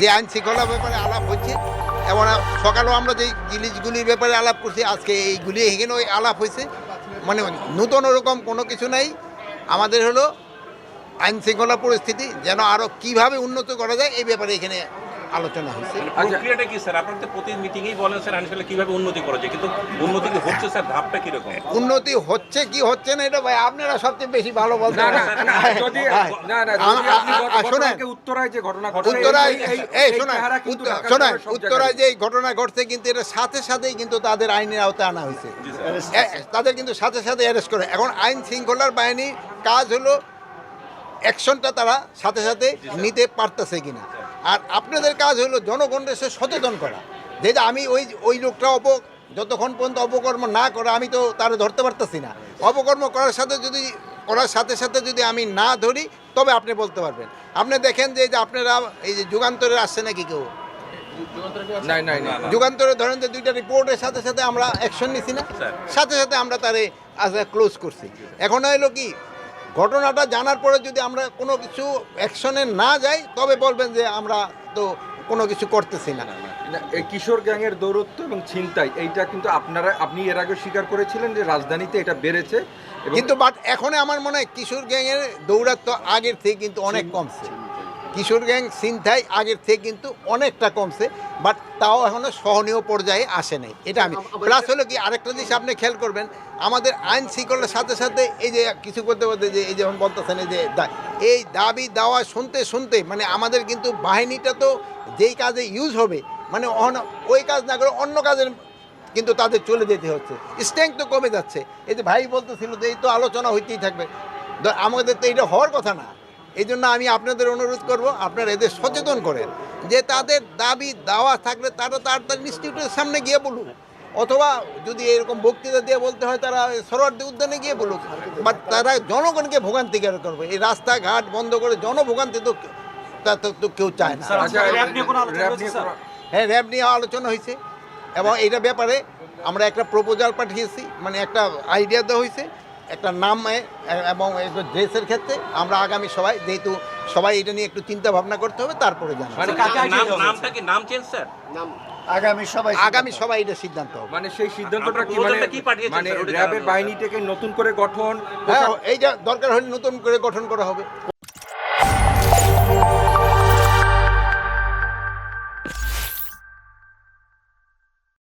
যে আইন শৃঙ্খলা ব্যাপারে আলাপ হচ্ছে, এবং সকালেও আমরা যে জিনিসগুলির ব্যাপারে আলাপ করছি, আজকে এইগুলি এখানে ওই আলাপ হয়েছে। মানে নতুন ওরকম কোনো কিছু নাই। আমাদের হলো আইন শৃঙ্খলা পরিস্থিতি যেন আরও কীভাবে উন্নত করা যায়, এই ব্যাপারে এখানে আলোচনা হয়েছে। প্রক্রিয়াটা কি স্যার? আপনার তো প্রতি মিটিংয়েই বলেন স্যার কীভাবে উন্নতি করা যায়? কিন্তু উন্নতি কি হচ্ছে স্যার ধাপটা কীরকম? উন্নতি হচ্ছে কি হচ্ছে না এটা ভাই আপনারা সবচেয়ে বেশি ভালো বলতে না যদি আপনি উত্তরায় যে ঘটনা উত্তরায় এই- শোনেন শোনেন উত্তরায় যে ঘটছে কিন্তু এটা সাথে সাথেই কিন্তু তাদের আইনের আওতায় আনা হয়েছে। তাদের কিন্তু সাথে সাথে অ্যারেস্ট করে। এখন আইন শৃঙ্খলার বাহিনী কাজ হলো অ্যাকশনটা তারা সাথে সাথে নিতে পারতেছে কিনা। আর আপনাদের কাজ হলো জনগণকে সে সচেতন করা। যে যে আমি ওই ওই লোকটা অপ যতক্ষণ পর্যন্ত অপকর্ম না করে আমি তো তারা ধরতে পারতেছি না। অপকর্ম করার সাথে যদি করার সাথে সাথে যদি আমি না ধরি তবে আপনি বলতে পারবেন। আপনি দেখেন যে যে আপনারা এই যে যুগান্তরে আসছে নাকি কেউ? যুগান্তরে ধরেন যে দুইটা রিপোর্টের সাথে সাথে আমরা অ্যাকশন নিছি না। সাথে সাথে আমরা তারে ক্লোজ করছি। এখন হলো কি ঘটনাটা জানার পরে যদি আমরা কোনো কিছু অ্যাকশনে না যাই তবে বলবেন যে আমরা তো কোনো কিছু করতেছি না। এই কিশোর গ্যাংয়ের দৌরত্ব এবং ছিনতাই এইটা কিন্তু আপনারা আপনি এর আগে স্বীকার করেছিলেন যে রাজধানীতে এটা বেড়েছে কিন্তু বাট এখন আমার মনে হয় কিশোর গ্যাংয়ের দৌরাত্ব আগের থেকে কিন্তু অনেক কমছে। কিশোর গ্যাং সিনথাই আগের থেকে কিন্তু অনেকটা কমছে বাট তাও এখনও সহনীয় পর্যায়ে আসে নাই। এটা আমি প্লাস হলো কি আরেকটা জিনিস আপনি খেয়াল করবেন আমাদের আইন শৃঙ্খলার সাথে সাথে এই যে কিছু করতে করতে যে এই যেমন বলতেছেন এই যে এই দাবি দাওয়া শুনতে শুনতে মানে আমাদের কিন্তু বাহিনীটা তো যেই কাজে ইউজ হবে মানে ওই কাজ না করে অন্য কাজের কিন্তু তাদের চলে যেতে হচ্ছে। স্ট্রেংথ তো কমে যাচ্ছে। এই যে ভাই বলতেছিল যে এই তো আলোচনা হইতেই থাকবে। আমাদের তো এটা হওয়ার কথা না। এই জন্য আমি আপনাদের অনুরোধ করব আপনারা এদের সচেতন করেন যে তাদের দাবি দাওয়া থাকলে তারা তার তার ইনস্টিটিউটের সামনে গিয়ে বলুক। অথবা যদি এরকম বক্তৃতা দিয়ে বলতে হয় তারা সরোয়ার্দী উদ্যানে গিয়ে বলুক। বাট তারা জনগণকে ভোগান্তি কেন করবে? এই রাস্তাঘাট বন্ধ করে জনভোগান্তি তো তা তো- তো কেউ চায় না। আচ্ছা, হ্যাঁ র্যাব নিয়ে আলোচনা হয়েছে। এবং এইটা ব্যাপারে আমরা একটা প্রপোজাল পাঠিয়েছি। মানে একটা আইডিয়া দেওয়া হয়েছে। একটা নাম এবং ড্রেসের ক্ষেত্রে আমরা আগামী সবাই যেহেতু সবাই এটা নিয়ে একটু চিন্তা ভাবনা করতে হবে তারপরে জানা মানে নাম নামটা কি? নাম চেঞ্জ স্যার আগামী সবাই আগামী সবাই এটা সিদ্ধান্ত হবে। মানে সেই সিদ্ধান্তটা কি মানে কি পাঠিয়েছেন মানে র্যাবের বাহিনীটাকে নতুন করে গঠন হ্যাঁ এইটা দরকার হলে নতুন করে গঠন করা হবে।